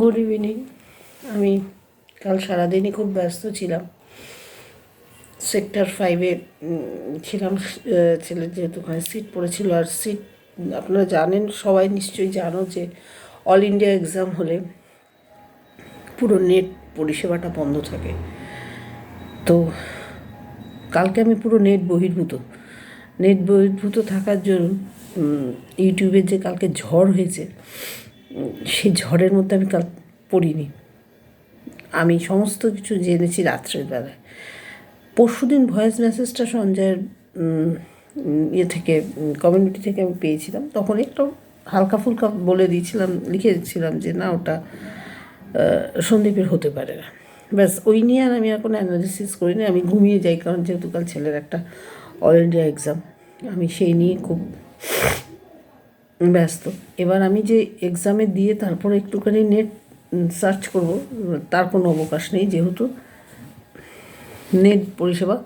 Good evening আমি কাল সারাদিনই খুব ব্যস্ত ছিলাম। সেক্টর ফাইভে ছিলাম ছেলের যেহেতু ওখানে সিট পড়েছিল। আর সিট আপনারা জানেন সবাই নিশ্চয়ই জানো যে অল ইন্ডিয়া এক্সাম হলে পুরো নেট পরিষেবাটা বন্ধ থাকে। তো কালকে আমি পুরো নেট বহির্ভূত। নেট বহির্ভূত থাকার জন্য উম, ইউটিউবের যে কালকে ঝড় হয়েছে সেই ঝড়ের মধ্যে আমি কাল পড়িনি। আমি সমস্ত কিছু জেনেছি রাত্রের বেলায়। পরশুদিন ভয়েস মেসেজটা সঞ্জয়ের ইয়ে থেকে কমিউনিটি থেকে আমি পেয়েছিলাম। তখন একটু হালকা ফুলকা বলে দিয়েছিলাম, লিখে দিচ্ছিলাম যে, না, ওটা সন্দীপের হতে পারে না। ব্যাস, ওই নিয়ে আর আমি আর কোনো অ্যানালিসিস করিনি। আমি ঘুমিয়ে যাই, কারণ যেহেতু কাল ছেলের একটা অল ইন্ডিয়া এক্সাম আমি সেই নিয়ে খুব ব্যস্ত। এবার আমি যে এক্সামে দিয়ে তারপর একটুখানি নেট সার্চ করব, তার কোনো অবকাশ নেই যেহেতু নেট পরিষেবা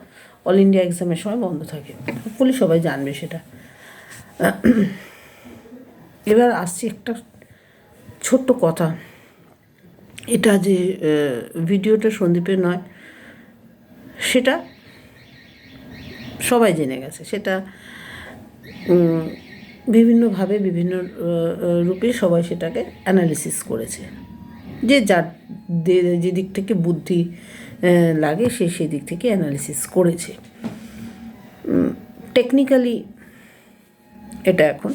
অল ইন্ডিয়া এক্সামের সময় বন্ধ থাকে। বলি সবাই জানবে সেটা। এবার আসছি একটা ছোট্ট কথা। এটা যে ভিডিওটা সন্দীপের নয়, সেটা সবাই জেনে গেছে। সেটা বিভিন্নভাবে বিভিন্ন রূপে সবাই সেটাকে অ্যানালিসিস করেছে। যে যার যে দিক থেকে বুদ্ধি লাগে সে সেই দিক থেকে অ্যানালিসিস করেছে। টেকনিক্যালি এটা এখন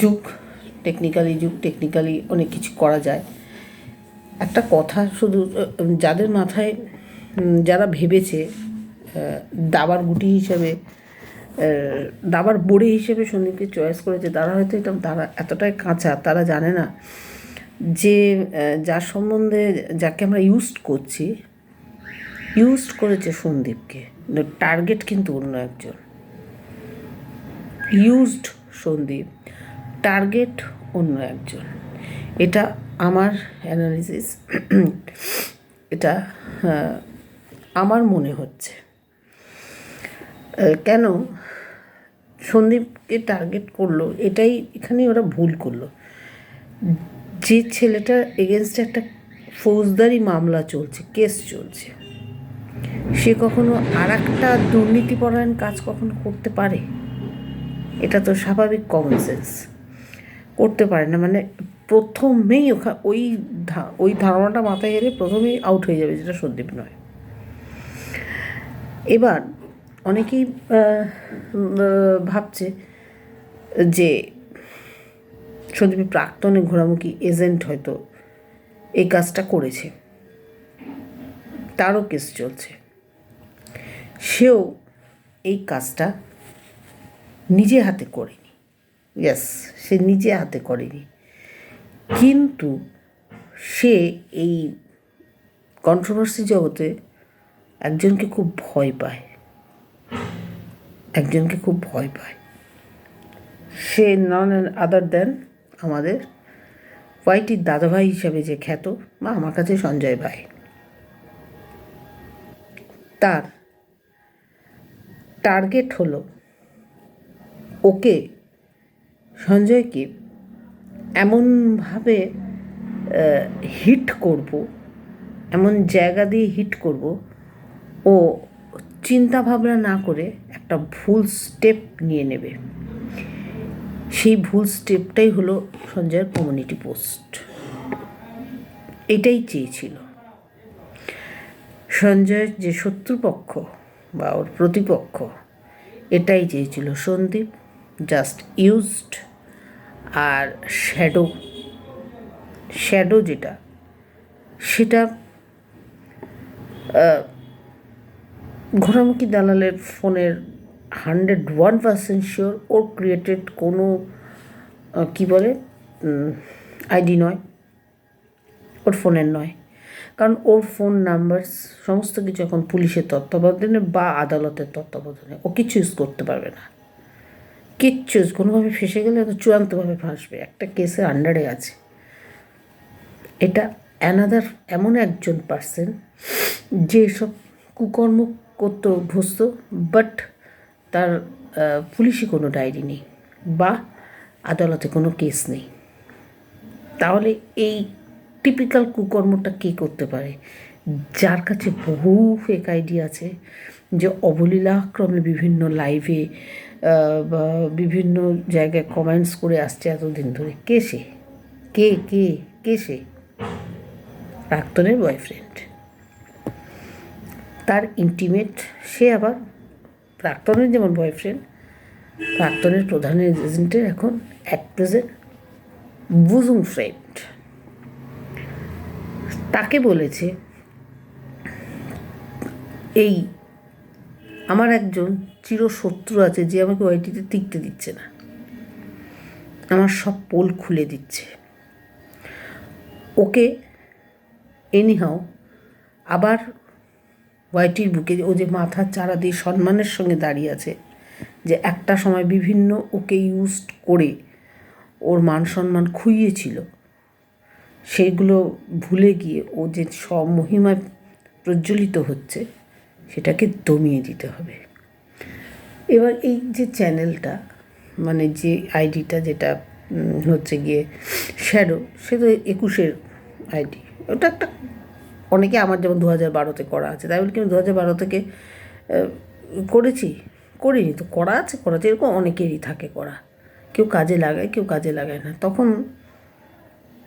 যুগ টেকনিক্যালি যুগ টেকনিক্যালি অনেক কিছু করা যায়। একটা কথা শুধু যাদের মাথায় যারা ভেবেছে দাবার গুটি হিসেবে দাবার বড়ি হিসেবে সন্দীপকে চয়েস করেছে তারা হয়তো এটা তারা এতটাই কাঁচা, তারা জানে না যে যার সম্বন্ধে যাকে আমরা ইউজ করছি ইউজ করেছে সন্দীপকে। টার্গেট কিন্তু অন্য একজন। ইউজড সন্দীপ। টার্গেট অন্য একজন। এটা আমার অ্যানালিসিস এটা আমার মনে হচ্ছে। কেন সন্দীপকে টার্গেট করল, এটাই এখানে ওরা ভুল করল। যে ছেলেটার এগেনস্টে একটা ফৌজদারি মামলা চলছে কেস চলছে, সে কখনো আর একটা দুর্নীতিপরায়ণ কাজ কখনো করতে পারে? এটা তো স্বাভাবিক কমন সেন্স করতে পারে না মানে প্রথমেই ওখা, ওই ওই ধারণাটা মাথায় এলে প্রথমেই আউট হয়ে যাবে, যেটা সন্দীপ নয়। এবার অনেকেই ভাবছে যে সন্দীপের প্রাক্তনে ঘোরামুখী এজেন্ট হয়তো এই কাজটা করেছে। তারও কেস চলছে। সেও এই কাজটা নিজে হাতে করেনি। ইয়েস সে নিজে হাতে করেনি। কিন্তু সে এই কন্ট্রোভার্সি জগতে একজনকে খুব ভয় পায়। একজনকে খুব ভয় পায়। সে নন আদার দেন আমাদের হোয়াইটির দাদাভাই হিসাবে যে খ্যাত, বা আমার কাছে সঞ্জয় ভাই। তার টার্গেট হলো ওকে, সঞ্জয়কে এমনভাবে হিট করব, এমন জায়গা দিয়ে হিট করব, ও চিন্তা ভাবনা না করে একটা ভুল স্টেপ নিয়ে নেবে। সেই ভুল স্টেপটাই হলো সঞ্জয়ের কমিউনিটি পোস্ট এটাই চেয়েছিল। সঞ্জয়ের যে শত্রুপক্ষ বা ওর প্রতিপক্ষ, এটাই চেয়েছিল সন্দীপ জাস্ট ইউজড আর শ্যাডো শ্যাডো যেটা, সেটা ঘোরামুখী দালালের ফোনের হান্ড্রেড ওয়ান পার্সেন্ট শিওর ওর ক্রিয়েটেড কোনো কি বলে আইডি নয়। ওর ফোনের নয়। কারণ ওর ফোন নাম্বার সমস্ত কিছু এখন পুলিশের তত্ত্বাবধানে বা আদালতের তত্ত্বাবধানে। ও কিছু ইউজ করতে পারবে না। কিচ্ছু ইউজ কোনোভাবে ফেসে গেলে তো চূড়ান্তভাবে ফাঁসবে। একটা কেসের আন্ডারে আছে। এটা অ্যানাদার এমন একজন পার্সন যে সব কুকর্ম করতে অভ্যস্ত বাট তার পুলিশে কোনো ডায়েরি নেই বা আদালতে কোনো কেস নেই। তাহলে এই টিপিক্যাল কুকর্মটা কে করতে পারে? যার কাছে বহু ফেক আইডি আছে, যে অবলীলাক্রমে বিভিন্ন লাইভে বা বিভিন্ন জায়গায় কমেন্টস করে আসছে এতদিন ধরে। কে সে? কে কে কে সে? প্রাক্তনের বয়ফ্রেন্ড তার ইন্টিমেট সে আবার প্রাক্তনের যেমন বয়ফ্রেন্ড প্রাক্তনের প্রধান এজেন্টের এখন এক প্রেজেন্ট বুজুং ফ্রেন্ড তাকে বলেছে, এই, আমার একজন চিরশত্রু আছে যে আমাকে ওয়াইটিতে টিকতে দিচ্ছে না। আমার সব পোল খুলে দিচ্ছে। ওকে এনিহাও আবার ওয়াইটির বুকে ও যে মাথার চারা দিয়ে সম্মানের সঙ্গে দাঁড়িয়ে আছে, যে একটা সময় বিভিন্ন ওকে ইউজ করে ওর মান সম্মান খুইয়েছিল, সেইগুলো ভুলে গিয়ে ও যে স্বমহিমায় প্রজ্বলিত হচ্ছে, সেটাকে দমিয়ে দিতে হবে। এবার এই যে চ্যানেলটা মানে যে আইডিটা যেটা হচ্ছে গিয়ে শ্যাডো সে তো একুশের আইডি, ওটা একটা অনেকে আমার যেমন দু হাজার বারোতে করা আছে, তাই বলি কি দু হাজার বারো থেকে করেছি, করিনি, তো করা আছে করা আছে এরকম অনেকেরই থাকে করা। কেউ কাজে লাগায়, কেউ কাজে লাগায় না। তখন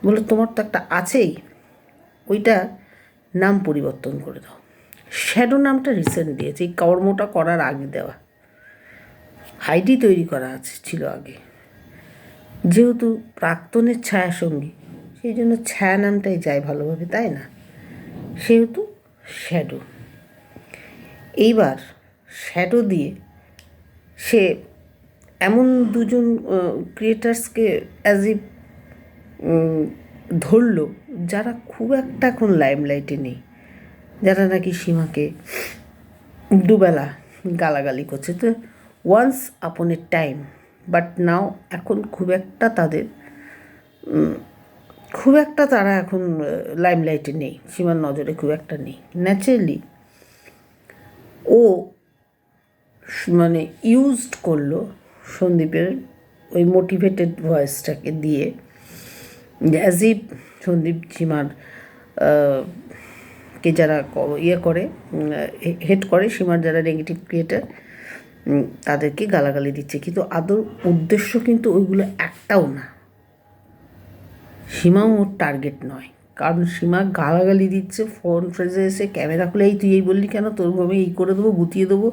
বলে, তোমার তো একটা আছেই, ওইটা নাম পরিবর্তন করে দাও। শ্যাডো নামটা রিসেন্ট দিয়েছে, এই কর্মটা করার আগে দেওয়া। আইডি তৈরি করা আছে, ছিল আগে। যেহেতু প্রাক্তনের ছায়া সঙ্গী সেই জন্য ছায়া নামটাই যায় ভালোভাবে, তাই না? সেহেতু শ্যাডো এইবার শ্যাডো দিয়ে সে এমন দুজন ক্রিয়েটার্সকে অ্যাজ ইফ ধরলো যারা খুব একটা এখন লাইমলাইটে নেই। যারা নাকি সীমাকে দুবেলা গালাগালি করছে। তো once upon A time but now এখন খুব একটা তাদের খুব একটা তারা এখন লাইমলাইটে নেই, সীমার নজরে খুব একটা নেই। ন্যাচারালি ও মানে ইউজড করল সন্দীপের ওই মোটিভেটেড ভয়েসটাকে দিয়ে অ্যাজ ইফ সন্দীপ সীমার কে যারা ইয়ে করে হেড করে, সীমার যারা নেগেটিভ ক্রিয়েটার তাদেরকে গালাগালি দিচ্ছে। কিন্তু আদৌ উদ্দেশ্য কিন্তু ওইগুলো একটাও না। সীমাও ওর টার্গেট নয়। কারণ সীমা গালাগালি দিচ্ছে ফোন ফ্রেজে এসে ক্যামেরা খুলে, এই তুই এই বললি কেন? তোর আমি এই করে দেবো গুতিয়ে দেবো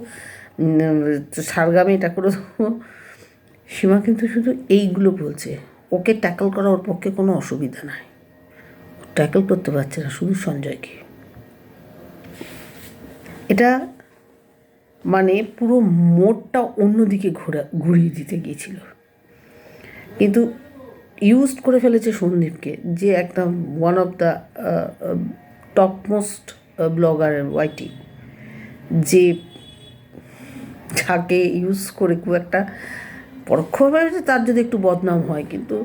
সারগামে এটা করে দেবো। সীমা কিন্তু শুধু এইগুলো বলছে। ওকে ট্যাকল করা ওর পক্ষে কোনো অসুবিধা নাই। ট্যাকল করতে পারছে না, শুধু সঞ্জয়কে। এটা মানে পুরো মোড়টা অন্যদিকে ঘোরা, ঘুরিয়ে দিতে গিয়েছিল। কিন্তু ইউজ করে ফেলেছে সন্দীপকে যে একটা one of the topmost blogger YT যে যাকে ইউজ করে খুব একটা পরোক্ষভাবে তার যদি একটু বদনাম হয়, কিন্তু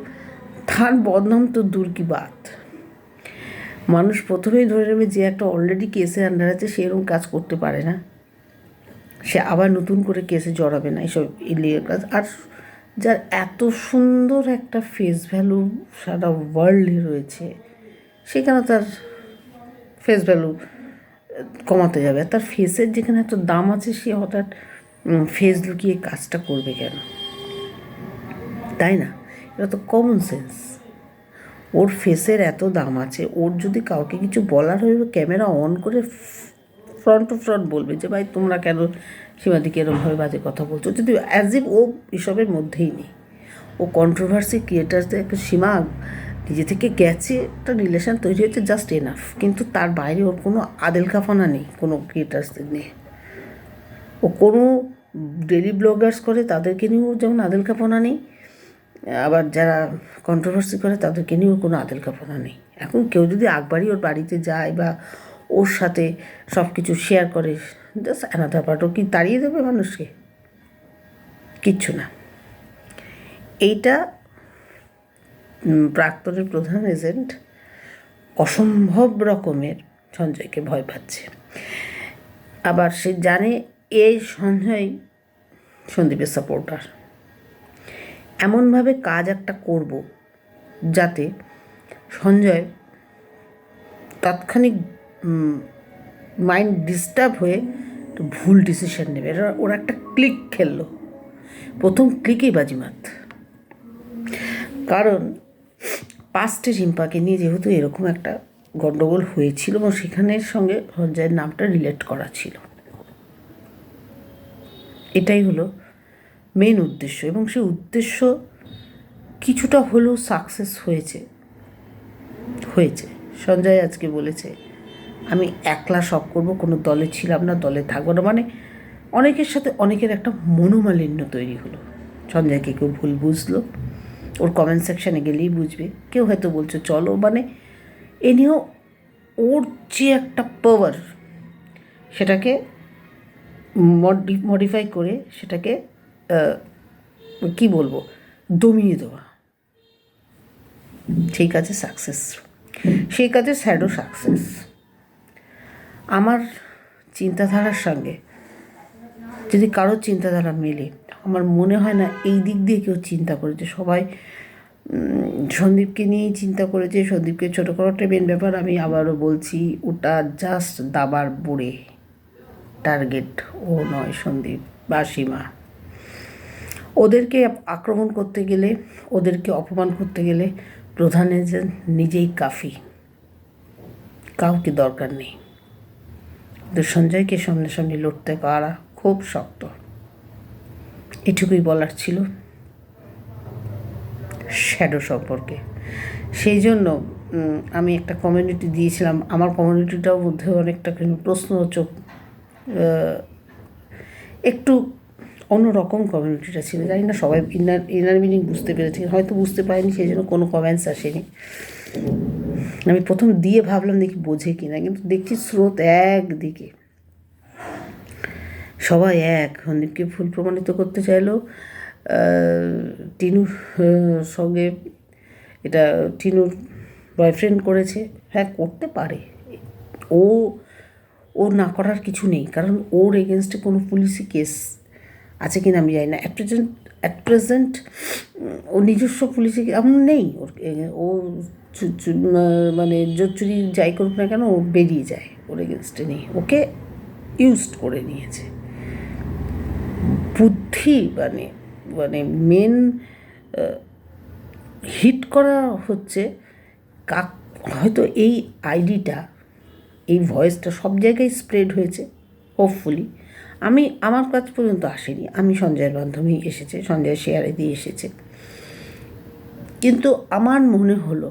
তার বদনাম তো দূর কি বাত? মানুষ প্রথমেই ধরে নেবে যে একটা অলরেডি কেসে আন্ডার আছে সেরকম কাজ করতে পারে না। সে আবার নতুন করে কেসে জড়াবে না, এইসব ইলিগাল কাজ। আর যার এত সুন্দর একটা ফেস ভ্যালু সারা ওয়ার্ল্ডে রয়েছে, সেখানে তার ফেস ভ্যালু কমাতে যাবে। আর তার ফেসের যেখানে এত দাম আছে, সে হঠাৎ ফেস লুকিয়ে কাজটা করবে কেন? তাই না? এটা তো কমন সেন্স ওর ফেসের এত দাম আছে, ওর যদি কাউকে কিছু বলার হয়ে ক্যামেরা অন করে ফ্রন্ট টু ফ্রন্ট বলবে যে, ভাই, তোমরা কেন সীমাদিকে এরমভাবে বাজে কথা বলছো? যদি অ্যাজ ইফ ও এসবের মধ্যেই নেই। ও কন্ট্রোভার্সি ক্রিয়েটার্সদের একটা সীমা নিজে থেকে গেছে, একটা রিলেশান তৈরি হয়েছে জাস্ট এনাফ কিন্তু তার বাইরে ওর কোনো আদেল কাফানা নেই, কোনো ক্রিয়েটার্সদের নিয়ে। ও কোনো ডেলি ব্লগার্স করে, তাদেরকে নিয়েও যেমন আদেল কাফানা নেই, আবার যারা কন্ট্রোভার্সি করে, তাদেরকে নিয়েও কোনো আদেল কাফানা নেই। এখন কেউ যদি আকবারই ওর বাড়িতে যায় বা ওর সাথে সব কিছু শেয়ার করে জাস্ট পার্ট ও কি তাড়িয়ে দেবে মানুষকে? কিচ্ছু না। এইটা প্রাক্তনের প্রধান এজেন্ট অসম্ভব রকমের সঞ্জয়কে ভয় পাচ্ছে। আবার সে জানে এই সঞ্জয় সন্দীপের সাপোর্টার। এমনভাবে কাজ একটা করব যাতে সঞ্জয় তাৎক্ষণিক মাইন্ড ডিস্টার্ব হয়ে একটা ভুল ডিসিশন নেবে। ওরা একটা ক্লিক খেললো। প্রথম ক্লিকেই বাজিমাত। কারণ পাস্টে রিম্পাকে নিয়ে যেহেতু এরকম একটা গণ্ডগোল হয়েছিল এবং সেখানের সঙ্গে সঞ্জয়ের নামটা রিলেট করা ছিল। এটাই হলো মেন উদ্দেশ্য এবং সেই উদ্দেশ্য কিছুটা হলেও সাকসেস হয়েছে। হয়েছে। সঞ্জয় আজকে বলেছে আমি একলা সব করব, কোনো দলে ছিলাম না, দলে থাকব না মানে অনেকের সাথে অনেকের একটা মনোমালিন্য তৈরি হলো। সঞ্জয়কে কেউ ভুল বুঝলো, ওর কমেন্ট সেকশানে গেলেই বুঝবে। কেউ হয়তো বলছে, চলো মানে এ নিয়েও ওর যে একটা পাওয়ার সেটাকে মডি মডিফাই করে সেটাকে কি বলব, দমিয়ে দেওয়া। সেই কাজে সাকসেস সেই কাজে স্যাডও সাকসেস আমার চিন্তাধারার সঙ্গে যদি কারোর চিন্তাধারা মেলে, আমার মনে হয় না এই দিক দিয়ে কেউ চিন্তা করেছে। সবাই সন্দীপকে নিয়েই চিন্তা করেছে। সন্দীপকে ছোটো করাটা মেন ব্যাপার। আমি আবারও বলছি, ওটা জাস্ট দাবার বুড়ে। টার্গেট ও নয় সন্দীপ বা সীমা। ওদেরকে আক্রমণ করতে গেলে, ওদেরকে অপমান করতে গেলে প্রধান এজেন্ট নিজেই কাফি। কাউকে দরকার নেই। তো সঞ্জয়কে সামনাসামনি লড়তে পারা খুব শক্ত। এটুকুই বলার ছিল শ্যাডো সম্পর্কে। সেই জন্য আমি একটা কমিউনিটি দিয়েছিলাম। আমার কমিউনিটিটার মধ্যে অনেকটা প্রশ্নচোখ একটু অন্যরকম কমিউনিটিটা ছিল। জানি না সবাই ইনার ইনার মিনিং বুঝতে পেরেছি, হয়তো বুঝতে পারিনি, সেই জন্য কোনো কমেন্টস আসেনি। আমি প্রথম দিয়ে ভাবলাম দেখি বোঝে কি না কিন্তু দেখছি স্রোত একদিকে। সবাই এক, সন্দীপকে ফুল প্রমাণিত করতে চাইলেও টিনুর সঙ্গে এটা টিনুর বয়ফ্রেন্ড করেছে। হ্যাঁ করতে পারে। ও ও না করার কিছু নেই, কারণ ওর এগেনস্টে কোনো পুলিশি কেস আছে কিনা আমি জানি না। অ্যাট প্রেজেন্ট অ্যাট প্রেজেন্ট ও নিজস্ব পুলিশি এমন নেই ওর ও মানে জোরচুরি যাই করুক না কেন, ও বেরিয়ে যায় ওর এগেনস্টে নেই ওকে ইউজড করে নিয়েছে। বুদ্ধি মানে মানে মেন হিট করা হচ্ছে কাক, হয়তো এই আইডিটা এই ভয়েসটা সব জায়গায় স্প্রেড হয়েছে হোপফুলি আমি, আমার কাছ পর্যন্ত আসেনি। আমি সঞ্জয়ের মাধ্যমেই এসেছে, সঞ্জয় শেয়ারে দিয়ে এসেছে। কিন্তু আমার মনে হলো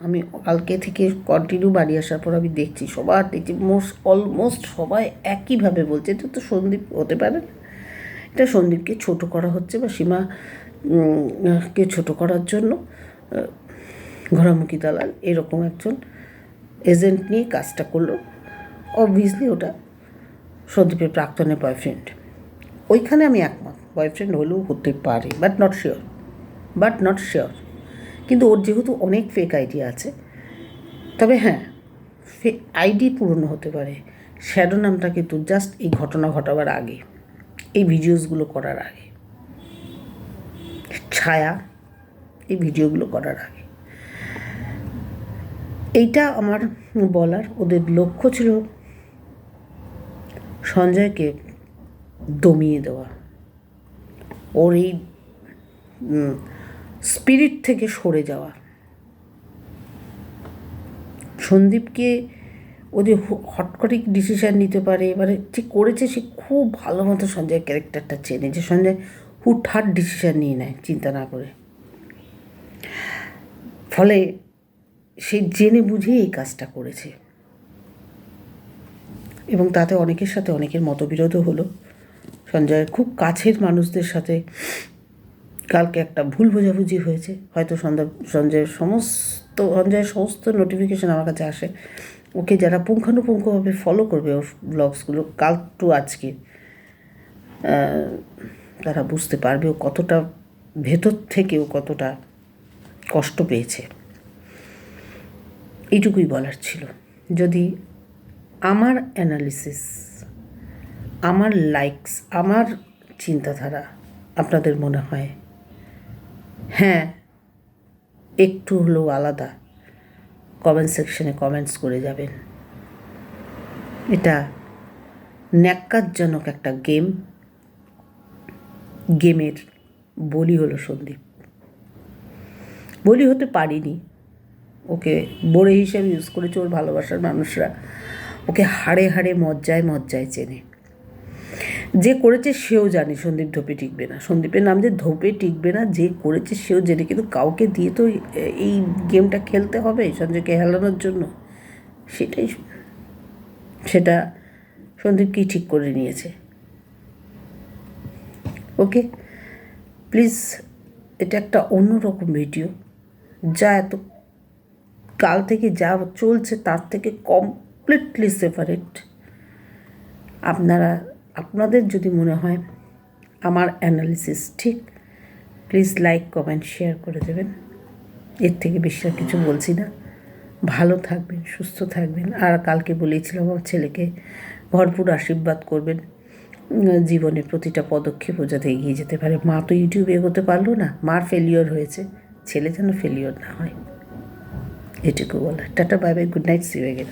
আমি কালকে থেকে কন্টিনিউ বাড়ি আসার পর আমি দেখছি, সবার দেখছি মোস্ট অলমোস্ট সবাই একইভাবে বলছে, এটা তো সন্দীপ হতে পারে না। এটা সন্দীপকে ছোট করা হচ্ছে বা সীমা কে ছোট করার জন্য ঘোরামুখী দালাল এরকম একজন এজেন্ট নিয়ে কাজটা করল। অবভিয়াসলি ওটা সন্দীপের প্রাক্তনের বয়ফ্রেন্ড ওইখানে আমি একমত বয়ফ্রেন্ড হলেও হতে পারে but not sure but not sure কিন্তু ওর যেহেতু অনেক ফেক আইডি আছে, তবে হ্যাঁ ফে আইডি পুরনো হতে পারে। শ্যাডো নামটা কিন্তু জাস্ট এই ঘটনা ঘটাবার আগে, এই ভিডিওসগুলো করার আগে। ছায়া, এই ভিডিওগুলো করার আগে। এইটা আমার বলার ওদের লক্ষ্য ছিল সঞ্জয়কে দমিয়ে দেওয়া। ওর এই স্পিরিট থেকে সরে যাওয়া। সন্দীপকে ও যে হট করে ডিসিশান নিতে পারে এবারে যে করেছে সে খুব ভালো মতো সঞ্জয় ক্যারেক্টারটা চেনে যে সঞ্জয় হুটহাট ডিসিশান নিয়ে নেয়, চিন্তা না করে। ফলে সে জেনে বুঝেই এই কাজটা করেছে। এবং তাতে অনেকের সাথে অনেকের মতবিরোধও হলো। সঞ্জয়ের খুব কাছের মানুষদের সাথে কালকে একটা ভুল বোঝাবুঝি হয়েছে, হয়তো সন্ধ্যা সঞ্জয়ের সমস্ত সঞ্জয়ের সমস্ত নোটিফিকেশান আমার কাছে আসে। ওকে যারা পুঙ্খানুপুঙ্খভাবে ফলো করবে ওর ব্লগসগুলো কাল টু আজকে তারা বুঝতে পারবে ও কতটা ভেতর থেকে ও কতটা কষ্ট পেয়েছে। এইটুকুই বলার ছিল। যদি আমার অ্যানালিসিস আমার লাইকস আমার চিন্তাধারা আপনাদের মনে হয় হ্যাঁ একটু হলেও আলাদা। কমেন্ট সেকশনে কমেন্টস করে যাবেন। এটা ন্যাক্কারজনক একটা গেম গেমের বলি হলো সন্দীপ। বলি হতে পারিনি। ওকে বড়ে হিসেবে ইউজ করেছে ওর ভালোবাসার মানুষরা। ওকে হাড়ে হাড়ে মজ্জায় মজ্জায় চেনে। যে করেছে সেও জানে, সন্দীপ ধোপে টিকবে না। সন্দীপের নাম যে ধোপে টিকবে না, যে করেছে সেও জেনে, কিন্তু কাউকে দিয়ে তো এই গেমটা খেলতে হবে সঞ্জয়কে হেলানোর জন্য? সেটাই সেটা সন্দীপ কি ঠিক করে নিয়েছে? ওকে, প্লিজ, এটা একটা অন্যরকম ভিডিও। যা এত, কাল থেকে যা চলছে তার থেকে কমপ্লিটলি সেপারেট। আপনারা আপনাদের যদি মনে হয় আমার অ্যানালিসিস ঠিক প্লিজ লাইক কমেন্ট শেয়ার করে দেবেন। এর থেকে বেশি আর কিছু বলছি না। ভালো থাকবেন সুস্থ থাকবেন। আর কালকে বলেছিলাম আমার ছেলেকে ভরপুর আশীর্বাদ করবেন। উম, জীবনে প্রতিটা পদক্ষেপও যাতে এগিয়ে যেতে পারে। মা তো ইউটিউবে এগোতে পারল না। মার ফেলিওর হয়েছে। ছেলে যেন ফেলিওর না হয়। এটুকু বলা tata bye bye good night see you again